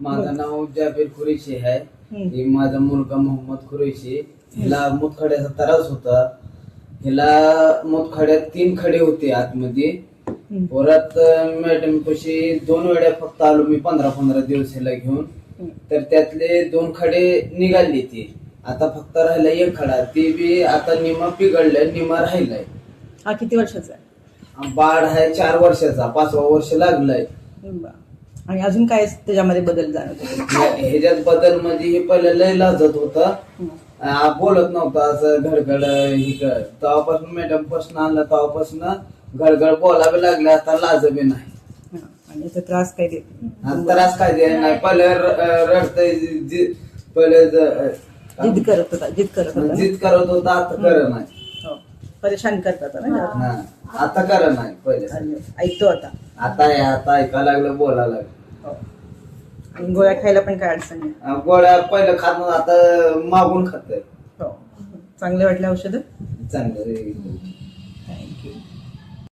माझं नाव जाबीर कुरेशी आहे. हे माझा मुलगा मोहम्मद कुरेशी. हिला मुतखड्याचा त्रास होता. हिला मुतखड्यात तीन खडे होते आतमध्ये. परत मॅडम पशी दोन वेळा फक्त आलो मी पंधरा पंधरा दिवस हिला घेऊन. तर त्यातले दोन खडे निघाले ते. आता फक्त राहिला एक खडा. ते बी आता निमा पिघडलाय निमा राहिलाय. हा किती वर्षाचा आहे? बाळ आहे चार वर्षाचा. पाचवा वर्ष लागलाय. आणि अजून काय त्याच्यामध्ये बदल जाणवतो ह्याच्यात बदल म्हणजे हे पहिले लय लाजत होता. आ, बोलत नव्हता असं घडघड तेव्हापासून मॅडमपासून आणला तेव्हापासून घडघड बोलावे लागले आता लाज बी नाही. आणि त्रास काय देत. आणि त्रास काय दे नाही पहिले रडतय पहिले ज- जिद करत होता जिद करत होता? जिद करत होता आता कर नाही हो. परेशान करतात ना. हा, आता कर नाही पहिले ऐकतो आता आता आता ऐकायला लागलं बोलायला लागलं. आणि गोळ्या खायला पण काय अडचण नाही. गोळ्या पहिलं खात नव्हतं, आता मागून खात हो. चांगले वाटले औषधं? चांगलं थँक्यू